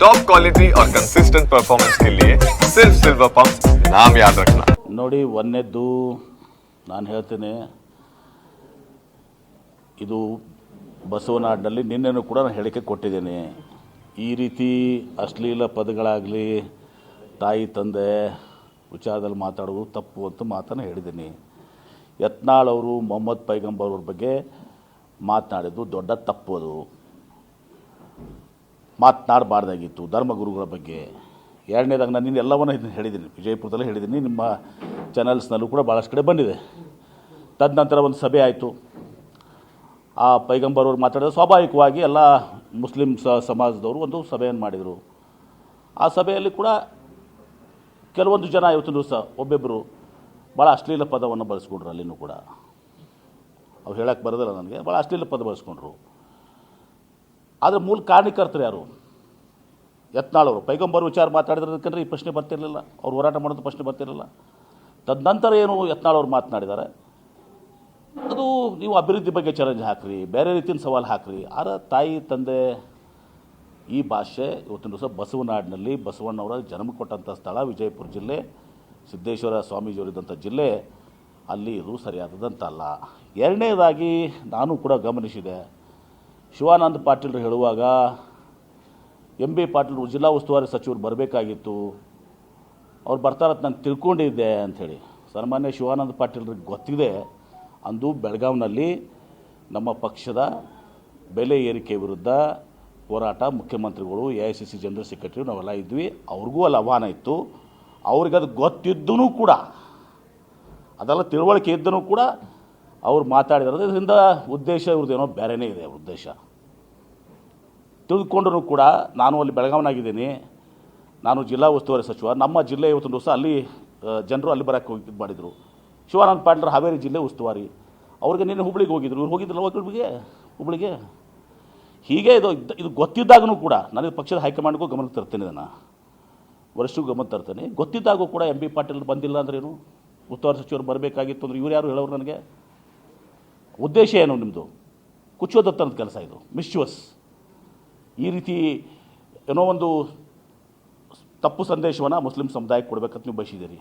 Top quality और consistent performance के लिए सिर्फ सिल्वर पंप नाम याद रखना ನೋಡಿ ಒಂದನೇದ್ದು ನಾನು ಹೇಳ್ತೇನೆ ಇದು ಬಸವನಾಡಿನಲ್ಲಿ ನಿನ್ನೆನೂ ಕೂಡ ನಾನು ಹೇಳಿಕೆ ಕೊಟ್ಟಿದ್ದೇನೆ ಈ ರೀತಿ ಅಶ್ಲೀಲ ಪದಗಳಾಗಲಿ ತಾಯಿ ತಂದೆ ವಿಚಾರದಲ್ಲಿ ಮಾತಾಡುವುದು ತಪ್ಪು ಅಂತ ಮಾತನ್ನು ಹೇಳಿದ್ದೀನಿ ಯತ್ನಾಳ್ ಅವರು ಮೊಹಮ್ಮದ್ ಪೈಗಂಬರ್ ಅವ್ರ ಬಗ್ಗೆ ಮಾತನಾಡಿದ್ದು ದೊಡ್ಡ ತಪ್ಪು ಅದು ಮಾತನಾಡಬಾರ್ದಾಗಿತ್ತು. ಧರ್ಮಗುರುಗಳ ಬಗ್ಗೆ ಎರಡನೇದಾಗಿ ನಾನು ನಿನ್ನ ಎಲ್ಲವನ್ನು ಇದನ್ನು ಹೇಳಿದ್ದೀನಿ. ವಿಜಯಪುರದಲ್ಲೇ ಹೇಳಿದ್ದೀನಿ. ನಿಮ್ಮ ಚಾನಲ್ಸ್ನಲ್ಲೂ ಕೂಡ ಭಾಳಷ್ಟು ಕಡೆ ಬಂದಿದೆ. ತದನಂತರ ಒಂದು ಸಭೆ ಆಯಿತು. ಆ ಪೈಗಂಬರ್ ಅವರು ಮಾತಾಡಿದ ಸ್ವಾಭಾವಿಕವಾಗಿ ಎಲ್ಲ ಮುಸ್ಲಿಂ ಸಮಾಜದವರು ಒಂದು ಸಭೆಯನ್ನು ಮಾಡಿದರು. ಆ ಸಭೆಯಲ್ಲಿ ಕೂಡ ಕೆಲವೊಂದು ಜನ ಇವತ್ತಿನ ದಿವಸ ಒಬ್ಬೊಬ್ಬರು ಭಾಳ ಅಶ್ಲೀಲ ಪದವನ್ನು ಬಳಸ್ಕೊಂಡ್ರು ಅಲ್ಲಿನೂ ಕೂಡ. ಅವ್ರು ಹೇಳಕ್ಕೆ ಬರೋದಿಲ್ಲ ನನಗೆ. ಭಾಳ ಅಶ್ಲೀಲ ಪದ ಬಳಸ್ಕೊಂಡ್ರು. ಆದರೆ ಮೂಲ ಕಾರಣಕರ್ತರು ಯಾರು? ಯತ್ನಾಳವರು. ಪೈಗಂಬರ್ ವಿಚಾರ ಮಾತಾಡಿದ್ರದಕ್ಕಂದ್ರೆ ಈ ಪ್ರಶ್ನೆ ಬರ್ತಿರಲಿಲ್ಲ. ಅವ್ರು ಹೋರಾಟ ಮಾಡೋದು ಪ್ರಶ್ನೆ ಬರ್ತಿರಲಿಲ್ಲ. ತದನಂತರ ಏನು ಯತ್ನಾಳವ್ರು ಮಾತನಾಡಿದ್ದಾರೆ? ಅದು ನೀವು ಅಭಿವೃದ್ಧಿ ಬಗ್ಗೆ ಚಾಲೆಂಜ್ ಹಾಕ್ರಿ, ಬೇರೆ ರೀತಿಯ ಸವಾಲು ಹಾಕ್ರಿ. ಆರ ತಾಯಿ, ತಂದೆ, ಈ ಭಾಷೆ ಇವತ್ತಿನ ದಿವಸ ಬಸವನಾಡಿನಲ್ಲಿ ಬಸವಣ್ಣವರ ಜನ್ಮ ಕೊಟ್ಟಂಥ ಸ್ಥಳ ವಿಜಯಪುರ ಜಿಲ್ಲೆ, ಸಿದ್ದೇಶ್ವರ ಸ್ವಾಮೀಜಿಯವರಿದ್ದಂಥ ಜಿಲ್ಲೆ, ಅಲ್ಲಿ ಇದು ಸರಿಯಾದದಂತಲ್ಲ ಎರಡನೇದಾಗಿ ನಾನು ಕೂಡ ಗಮನಿಸಿದೆ ಶಿವಾನಂದ ಪಾಟೀಲ್ರು ಹೇಳುವಾಗ ಎಂ ಬಿ ಪಾಟೀಲ್ ಜಿಲ್ಲಾ ಉಸ್ತುವಾರಿ ಸಚಿವರು ಬರಬೇಕಾಗಿತ್ತು. ಅವ್ರು ಬರ್ತಾರಂತ ನಾನು ತಿಳ್ಕೊಂಡಿದ್ದೆ ಅಂಥೇಳಿ ಸನ್ಮಾನ್ಯ ಶಿವಾನಂದ ಪಾಟೀಲ್ರಿಗೆ ಗೊತ್ತಿದೆ, ಅಂದು ಬೆಳಗಾವಿನಲ್ಲಿ ನಮ್ಮ ಪಕ್ಷದ ಬೆಲೆ ಏರಿಕೆ ವಿರುದ್ಧ ಹೋರಾಟ ಮುಖ್ಯಮಂತ್ರಿಗಳು, A I C C general secretary ನಾವೆಲ್ಲ ಇದ್ವಿ. ಅವ್ರಿಗೂ ಅಲ್ಲಿ ಆಹ್ವಾನ ಇತ್ತು. ಅವ್ರಿಗೆ ಅದು ಗೊತ್ತಿದ್ದೂ ಕೂಡ, ಅದೆಲ್ಲ ತಿಳುವಳಿಕೆ ಇದ್ದೂ ಕೂಡ ಅವ್ರು ಮಾತಾಡಿದ್ರೆ ಇದರಿಂದ ಉದ್ದೇಶ ಇವ್ರದ್ದೇನೋ ಬೇರೆಯೇ ಇದೆ, ಉದ್ದೇಶ. ತಿಳಿದುಕೊಂಡ್ರೂ ಕೂಡ ನಾನು ಅಲ್ಲಿ ಬೆಳಗಾವನಾಗಿದ್ದೀನಿ ನಾನು ಜಿಲ್ಲಾ ಉಸ್ತುವಾರಿ ಸಚಿವ. ನಮ್ಮ ಜಿಲ್ಲೆ ಇವತ್ತೊಂದು ದಿವಸ ಅಲ್ಲಿ ಜನರು ಅಲ್ಲಿ ಬರೋಕ್ಕೆ ಹೋಗಿ ಇದು ಮಾಡಿದರು. ಶಿವಾನಂದ ಪಾಟೀಲ್ ಹಾವೇರಿ ಜಿಲ್ಲೆ ಉಸ್ತುವಾರಿ. ಅವ್ರಿಗೆ ನಿನ್ನೆ ಹುಬ್ಳಿಗೆ ಹೋಗಿದ್ರು. ಇವ್ರು ಹೋಗಿದ್ರಲ್ಲ ಹುಬ್ಳಿಗೆ? ಹುಬ್ಳಿಗೆ? ಹೀಗೆ ಇದು ಇದು ಗೊತ್ತಿದ್ದಾಗೂ ಕೂಡ ನನಗೆ ಪಕ್ಷದ ಹೈಕಮಾಂಡ್ಗೂ ಗಮನ ತರ್ತೇನೆ ಇದನ್ನು. ವರಿಷ್ಠಗೂ ಗಮನ ತರ್ತೇನೆ. ಗೊತ್ತಿದ್ದಾಗೂ ಕೂಡ ಎಂ ಬಿ ಪಾಟೀಲ್ ಬಂದಿಲ್ಲ ಅಂದ್ರೇನು ಉಸ್ತುವಾರಿ ಸಚಿವರು ಬರಬೇಕಾಗಿತ್ತು ಅಂದ್ರೆ ಇವ್ರು ಯಾರು ಹೇಳೋರು ನನಗೆ? ಉದ್ದೇಶ ಏನು ನಿಮ್ಮದು ಕುಚ್ಚೋದತ್ತನದ ಕೆಲಸ ಇದು. ಮಿಸ್ಚುವಸ್ ಈ ರೀತಿ ಏನೋ ಒಂದು ತಪ್ಪು ಸಂದೇಶವನ್ನು ಮುಸ್ಲಿಂ ಸಮುದಾಯಕ್ಕೆ ಕೊಡಬೇಕಂತ ನೀವು ಬಯಸಿದ್ದೀರಿ.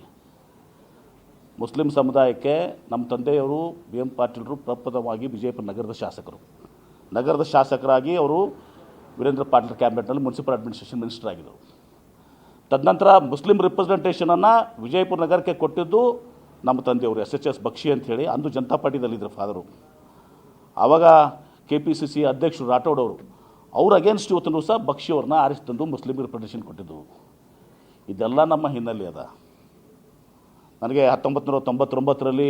ಮುಸ್ಲಿಂ ಸಮುದಾಯಕ್ಕೆ ನಮ್ಮ ತಂದೆಯವರು ಬಿ ಎಂ ಪಾಟೀಲರು ಪ್ರಪ್ರಥಮವಾಗಿ ವಿಜಯಪುರ ನಗರದ ಶಾಸಕರು. ನಗರದ ಶಾಸಕರಾಗಿ ಅವರು ವೀರೇಂದ್ರ ಪಾಟೀಲ್ ಕ್ಯಾಬಿನೆಟ್ನಲ್ಲಿ ಮುನ್ಸಿಪಲ್ ಅಡ್ಮಿನಿಸ್ಟ್ರೇಷನ್ ಮಿನಿಸ್ಟರ್ ಆಗಿದ್ದರು. ತದನಂತರ ಮುಸ್ಲಿಂ ರಿಪ್ರೆಸೆಂಟೇಷನನ್ನು ವಿಜಯಪುರ ನಗರಕ್ಕೆ ಕೊಟ್ಟಿದ್ದು ನಮ್ಮ ತಂದೆಯವರು ಎಸ್ ಎಚ್ ಎಸ್ ಬಕ್ಷಿ ಅಂಥೇಳಿ ಅಂದು ಜನತಾ ಪಾರ್ಟಿದಲ್ಲಿದ್ದರು ಫಾದರು. ಆವಾಗ ಕೆ ಪಿ ಸಿ ಸಿ ಅಧ್ಯಕ್ಷರು ರಾಠೋಡ್ ಅವರು ಅಗೇನ್ಸ್ಟ್ ಇವತ್ತಿನ ಸಹ ಬಕ್ಷಿ ಅವ್ರನ್ನ ಆರಿಸಿ ತಂದು ಮುಸ್ಲಿಂ ಪ್ರೊಟೆಕ್ಷನ್ ಕೊಟ್ಟಿದ್ದು. ಇದೆಲ್ಲ ನಮ್ಮ ಹಿನ್ನೆಲೆ ಅದ. ನನಗೆ ಹತ್ತೊಂಬತ್ತು ನೂರ ತೊಂಬತ್ತೊಂಬತ್ತರಲ್ಲಿ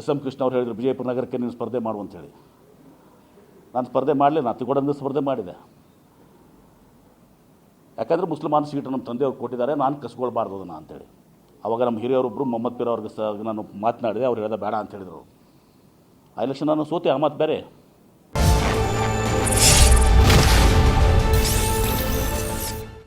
ಎಸ್ ಎಂ ಕೃಷ್ಣ ಅವ್ರು ಹೇಳಿದ್ರು, ವಿಜಯಪುರ ನಗರಕ್ಕೆ ನೀನು ಸ್ಪರ್ಧೆ ಮಾಡು ಅಂತೇಳಿ ನಾನು ಸ್ಪರ್ಧೆ ಮಾಡಲಿ ನಾನು ತಿಗೋಡಂದು ಸ್ಪರ್ಧೆ ಮಾಡಿದೆ. ಯಾಕಂದರೆ ಮುಸ್ಲಿಮಾನ್ ಸೀಟು ನಮ್ಮ ತಂದೆಯವ್ರು ಕೊಟ್ಟಿದ್ದಾರೆ, ನಾನು ಕಸ್ಕೊಳ್ಬಾರ್ದು ಅದನ್ನು ಅಂತೇಳಿ ಅವಾಗ ನಮ್ಮ ಹಿರಿಯರೊಬ್ಬರು ಮೊಹಮ್ಮದ್ ಪೀರ್ ಅವ್ರಿಗೆ ಸಹ ನಾನು ಮಾತನಾಡಿದೆ, ಅವ್ರು ಹೇಳ್ದೆ ಬೇಡ ಅಂತ ಹೇಳಿದರು. ಆ ಎಲೆಕ್ಷನ್ ನಾನು ಸೋತೆ, ಆ ಮಾತು ಬೇರೆ.